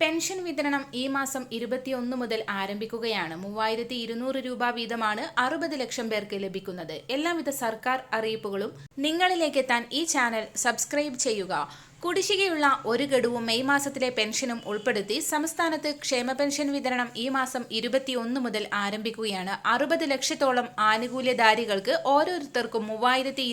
Pension വിതരണം ഈ മാസം ഇരുപത്തിയൊന്ന് മുതൽ ആരംഭിക്കുകയാണ്. മൂവായിരത്തി ഇരുന്നൂറ് രൂപ വീതമാണ് അറുപത് ലക്ഷം പേർക്ക് ലഭിക്കുന്നത്. എല്ലാവിധ സർക്കാർ അറിയിപ്പുകളും നിങ്ങളിലേക്ക് എത്താൻ ഈ ചാനൽ സബ്സ്ക്രൈബ് ചെയ്യുക. കുടിശ്ശികയുള്ള ഒരു ഗഡുവും മെയ് മാസത്തിലെ പെൻഷനും ഉൾപ്പെടുത്തി സംസ്ഥാനത്ത് ക്ഷേമ പെൻഷൻ വിതരണം ഈ മാസം ഇരുപത്തിയൊന്ന് മുതൽ ആരംഭിക്കുകയാണ്. അറുപത് ലക്ഷത്തോളം ആനുകൂല്യധാരികൾക്ക് ഓരോരുത്തർക്കും മൂവായിരത്തി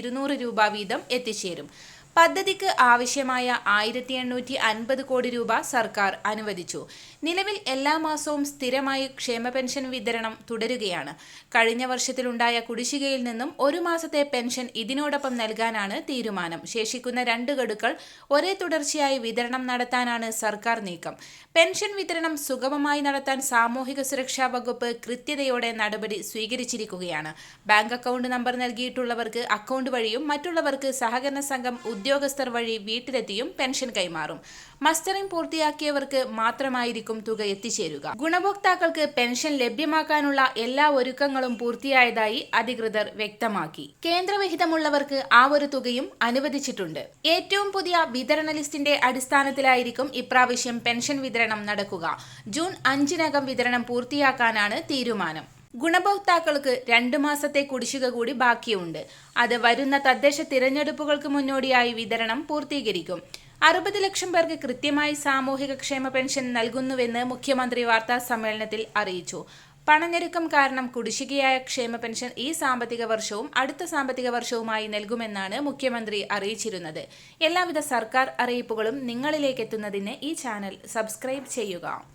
രൂപ വീതം എത്തിച്ചേരും. പദ്ധതിക്ക് ആവശ്യമായ ആയിരത്തി എണ്ണൂറ്റി അൻപത് കോടി രൂപ സർക്കാർ അനുവദിച്ചു. നിലവിൽ എല്ലാ മാസവും സ്ഥിരമായി ക്ഷേമ പെൻഷൻ വിതരണം തുടരുകയാണ്. കഴിഞ്ഞ വർഷത്തിലുണ്ടായ കുടിശ്ശികയിൽ നിന്നും ഒരു മാസത്തെ പെൻഷൻ ഇതിനോടൊപ്പം നൽകാനാണ് തീരുമാനം. ശേഷിക്കുന്ന രണ്ട് ഗഡുക്കൾ ഒരേ തുടർച്ചയായി വിതരണം നടത്താനാണ് സർക്കാർ നീക്കം. പെൻഷൻ വിതരണം സുഗമമായി നടത്താൻ സാമൂഹിക സുരക്ഷാ വകുപ്പ് കൃത്യതയോടെ നടപടി സ്വീകരിച്ചിരിക്കുകയാണ്. ബാങ്ക് അക്കൗണ്ട് നമ്പർ നൽകിയിട്ടുള്ളവർക്ക് അക്കൗണ്ട് വഴിയും മറ്റുള്ളവർക്ക് സഹകരണ സംഘം ഉദ്യോഗസ്ഥർ വഴി വീട്ടിലെത്തിയും പെൻഷൻ കൈമാറും. മസ്റ്ററിംഗ് പൂർത്തിയാക്കിയവർക്ക് മാത്രമായിരിക്കും തുക എത്തിച്ചേരുക. ഗുണഭോക്താക്കൾക്ക് പെൻഷൻ ലഭ്യമാക്കാനുള്ള എല്ലാ ഒരുക്കങ്ങളും പൂർത്തിയായതായി അധികൃതർ വ്യക്തമാക്കി. കേന്ദ്രവിഹിതമുള്ളവർക്ക് ആ ഒരു തുകയും അനുവദിച്ചിട്ടുണ്ട്. ഏറ്റവും പുതിയ വിതരണ ലിസ്റ്റിന്റെ അടിസ്ഥാനത്തിലായിരിക്കും ഇപ്രാവശ്യം പെൻഷൻ വിതരണം നടക്കുക. ജൂൺ അഞ്ചിനകം വിതരണം പൂർത്തിയാക്കാനാണ് തീരുമാനം. ഗുണഭോക്താക്കൾക്ക് രണ്ടു മാസത്തെ കുടിശ്ശിക കൂടി ബാക്കിയുണ്ട്. അത് വരുന്ന തദ്ദേശ തിരഞ്ഞെടുപ്പുകൾക്ക് മുന്നോടിയായി വിതരണം പൂർത്തീകരിക്കും. അറുപത് ലക്ഷം പേർക്ക് കൃത്യമായി സാമൂഹിക ക്ഷേമ പെൻഷൻ നൽകുന്നുവെന്ന് മുഖ്യമന്ത്രി വാർത്താ സമ്മേളനത്തിൽ അറിയിച്ചു. പണഞ്ഞെരുക്കം കാരണം കുടിശ്ശികയായ ക്ഷേമ പെൻഷൻ ഈ സാമ്പത്തിക വർഷവും അടുത്ത സാമ്പത്തിക വർഷവുമായി നൽകുമെന്നാണ് മുഖ്യമന്ത്രി അറിയിച്ചിരുന്നത്. എല്ലാവിധ സർക്കാർ അറിയിപ്പുകളും നിങ്ങളിലേക്ക് എത്തുന്നതിന് ഈ ചാനൽ സബ്സ്ക്രൈബ് ചെയ്യുക.